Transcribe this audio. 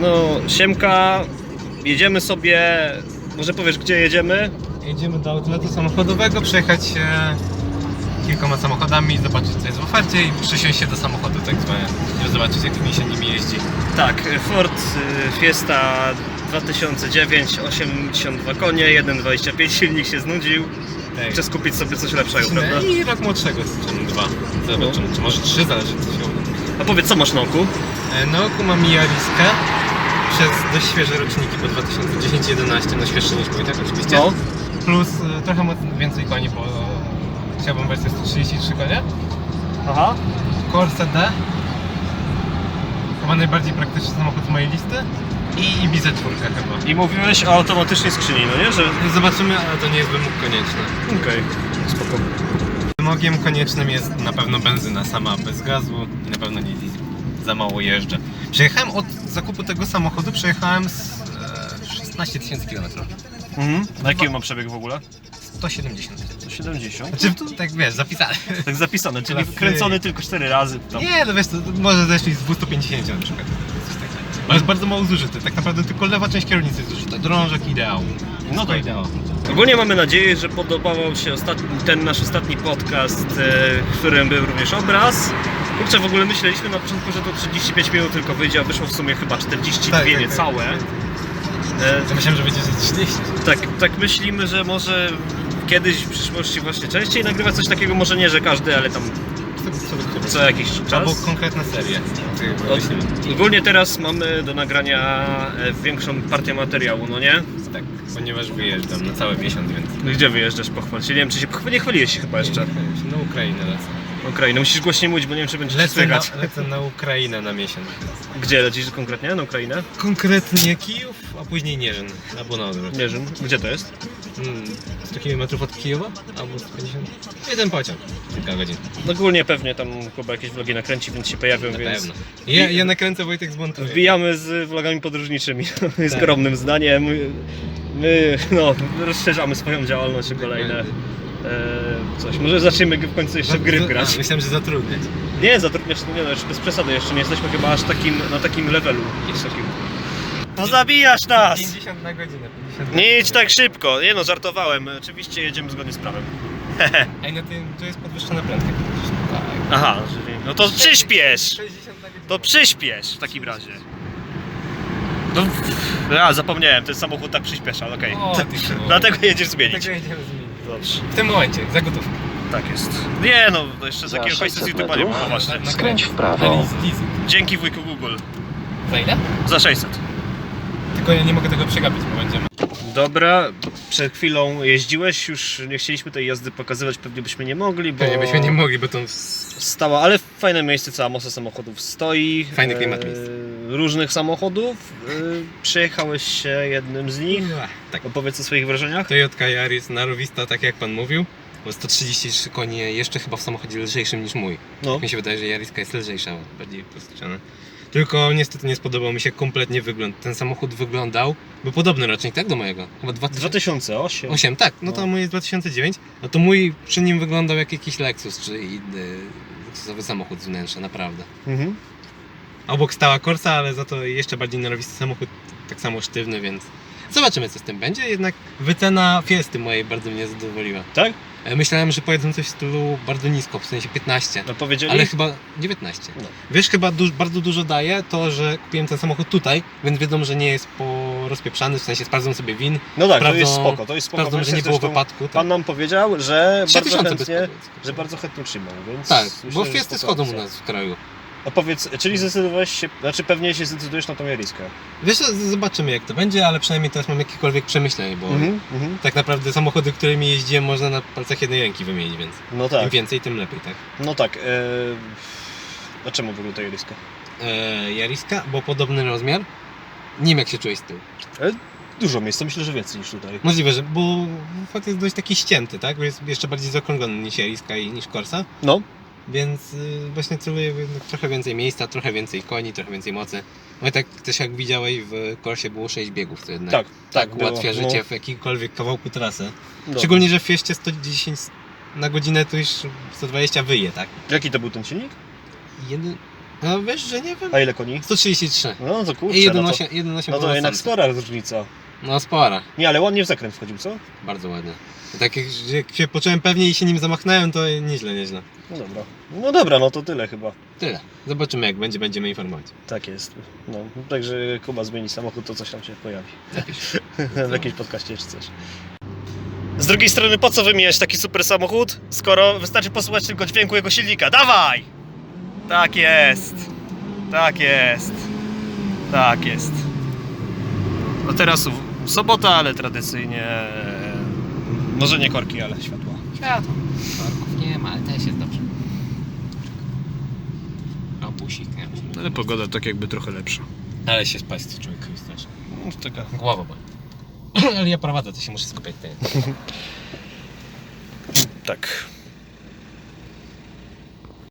No, Siemka, jedziemy sobie. Może powiesz, gdzie jedziemy? Jedziemy do outletu samochodowego, przejechać się kilkoma samochodami, zobaczyć co jest w ofercie i przysiąść się do samochodu tak zwane, żeby zobaczyć jak mi się nimi jeździ. Tak, Ford y, Fiesta 2009, 82 konie, 1.25, silnik się znudził. Tak. Czas kupić sobie coś lepszego, prawda? I rok młodszego z czym dwa. Zobaczymy, czy może trzy, zależy co się uda. A powiedz, co masz na oku? E, Na oku mam Yariskę przez dość świeże roczniki po 2010-11, no świeższy niż mój, tak oczywiście. No. Plus e, trochę moc- więcej koni, bo chciałbym wersję 133 konie. Aha. Corsa D. Chyba najbardziej praktyczny samochód z mojej listy. I Ibiza 4 chyba. I mówiłeś o automatycznej skrzyni, no nie? Że... Zobaczymy, ale to nie jest wymóg konieczny. Okej, spoko. Wymogiem koniecznym jest na pewno benzyna sama bez gazu i na pewno nie diesel. Za mało jeżdżę. Przejechałem od zakupu tego samochodu, przejechałem z e, 16 tysięcy kilometrów. Mhm. Na jaki ma przebieg w ogóle? 170. 170. Znaczy, tu, tak wiesz, zapisane. Tak zapisane, czyli Klasy. wkręcony tylko 4 razy. Tam. Nie, no wiesz, to może zeszli z 250 na przykład. Coś takiego. Ale jest bardzo mało zużyty. Tak naprawdę tylko lewa część kierownicy jest zużyta. Drążek ideał. No Wszystko tak. ideał. Ogólnie mamy nadzieję, że podobał Wam się ostatni, ten nasz ostatni podcast, e, w którym był również obraz. Kurczę, w ogóle myśleliśmy na początku, że to 35 minut tylko wyjdzie, a wyszło w sumie chyba 42 Tak, tak, tak. niecałe. E, myślałem, że będzie ze 30. tak, tak myślimy, że może kiedyś w przyszłości właśnie częściej nagrywać coś takiego, może nie, że każdy, ale tam co jakiś Albo czas. konkretna seria. Ty Od, myślimy. ogólnie teraz mamy do nagrania e, większą partię materiału, no nie? Tak, ponieważ wyjeżdżam na cały miesiąc, więc... Gdzie wyjeżdżasz pochwal się? Nie wiem, czy się nie chwaliłeś się chyba jeszcze. Na Ukrainę lecę. Okej, no musisz głośniej mówić, bo nie wiem, czy będzie Lecę na, słychać. lecę na Ukrainę na miesiąc. Gdzie lecisz konkretnie? Na Ukrainę? Konkretnie Kijów, a później Nierzyn. Albo na odwrót. Wiem. Gdzie to jest? Hmm, 100 km od Kijowa? Albo 150? Jeden pociąg. Kilka godzin. No ogólnie pewnie tam chyba jakieś vlogi nakręci, więc się pojawią, Na więc... pewno. Ja, ja nakręcę Wojtek z Montoya. Wbijamy z vlogami podróżniczymi, Tak. skromnym zdaniem. My, my, no, rozszerzamy swoją działalność o kolejne... E, coś, może zaczniemy w końcu jeszcze w gry A, grać. Myślałem, że zatrudniać. Nie, zatrudniasz, nie no, jeszcze bez przesady, jeszcze nie jesteśmy chyba aż takim, na takim levelu. Jeszcze takim. No zabijasz nas! 50 na godzinę. 50 na Nie idź godzinę. tak szybko, nie no, żartowałem. Oczywiście jedziemy zgodnie z prawem. Ej, no tym, to jest podwyższona prędkość. Tak. Aha, czyli... No to przyspiesz! 60 na godzinę. To przyspiesz w takim razie. No, a, zapomniałem, ten samochód tak przyspiesza, okej. O, ty. Dlatego jedziesz zmienić. Tego jedziemy zmienić. Dobrze, W tym momencie, za gotówkę. tak jest. Nie no, to jeszcze Za takiego hajsu z 600 YouTube'a nie metrów. było właśnie. Na- Skręć w prawo. Leasing. Dzięki wujku Google. Za ile? Za 600. Tylko ja nie mogę tego przegapić, bo będziemy. Dobra, przed chwilą jeździłeś, już nie chcieliśmy tej jazdy pokazywać, pewnie byśmy nie mogli, bo Pewnie byśmy nie mogli, bo to stała, ale fajne miejsce, cała masa samochodów stoi. Fajny klimat e, miejsc. Różnych samochodów. E, Przejechałeś się jednym z nich. Tak. Opowiedz o swoich wrażeniach. Toyota Yaris narowista, tak jak pan mówił. Bo 133 konie jeszcze chyba w samochodzie lżejszym niż mój. No. Mi się wydaje, że Jariska jest lżejsza, bardziej postuczona. Tylko niestety nie spodobał mi się kompletnie wygląd. Ten samochód wyglądał, był podobny rocznik, tak do mojego? Chyba 2008. 2008. tak, no to No. mój jest 2009. No to mój przy nim wyglądał jak jakiś Lexus, czy inny luksusowy samochód z wnętrza, naprawdę. Mhm. Obok stała Corsa, ale za to jeszcze bardziej narowisty samochód, tak samo sztywny, więc zobaczymy co z tym będzie. Jednak wycena Fiesty mojej bardzo mnie zadowoliła. Tak? E, Myślałem, że pojedą coś w stylu bardzo nisko, w sensie 15. No powiedzieli? Ale chyba 19. No. Wiesz, chyba du- bardzo dużo daje to, że kupiłem ten samochód tutaj, więc wiedzą, że nie jest porozpieprzany, w sensie sprawdzą sobie win, No tak, to sprawdzą- jest spoko, to jest spoko. sprawdzą, że nie było wypadku. Tak, Pan nam powiedział, że bardzo 3000 bez chętnie, że bardzo chętnie przyjmą, więc... tak myślę, bo Fiesty schodzą u nas w kraju. A powiedz, czyli zdecydowałeś się, znaczy pewnie się zdecydujesz na tą Jariskę. Wiesz, co, zobaczymy jak to będzie, ale przynajmniej teraz mam jakiekolwiek przemyśleń, bo Mhm, mhm. tak naprawdę samochody, którymi jeździłem można na palcach jednej ręki wymienić, więc No im tak, więcej, tym lepiej, tak? no tak. E... A czemu w ogóle ta Jariska? E, Jariska, bo podobny rozmiar. Nie wiem jak się czułeś z tyłu. Dużo miejsca, myślę, że więcej niż tutaj. Możliwe, że, bo fakt jest dość taki ścięty, tak? Bo jest jeszcze bardziej zaokrąglony niż Jariska i niż Corsa. No, Więc y, właśnie celuję trochę więcej miejsca, trochę więcej koni, trochę więcej mocy. No i tak też jak widziałeś w Corsie było 6 biegów, co jednak tak, tak. tak ułatwia było. życie w jakimkolwiek kawałku trasy. No, Szczególnie, że w Fieście 110 na godzinę to już 120 wyje, tak? Jaki to był ten silnik? Jeden, No wiesz, że nie wiem. A ile koni? 133. No to kurczę, I no to, 1,8 1,8 no to jednak spora różnica. No spora. Nie, ale ładnie w zakręt wchodził, co? Bardzo ładnie. Tak jak, jak się poczułem pewnie i się nim zamachnąłem, to nieźle, nieźle. No dobra. No dobra, no to tyle chyba. Tyle. Zobaczymy jak będzie, będziemy informować. Tak jest. No, także Kuba zmieni samochód, to coś tam się pojawi. w jakimś podcaście czy coś. Z drugiej strony, po co wymieniać taki super samochód, skoro wystarczy posłuchać tylko dźwięku jego silnika? Dawaj! Tak jest. Tak jest. Tak jest. No teraz w- sobota, ale tradycyjnie e, może nie korki, ale światła. Światło. Korków nie ma, ale też jest dobrze. O, busik, nie Ale pogoda tak jakby trochę lepsza. Ale się spać z człowiekowi strasznie. No, taka. Głowa boli. Ale ja prowadzę, to się muszę skupiać. Ty. Tak.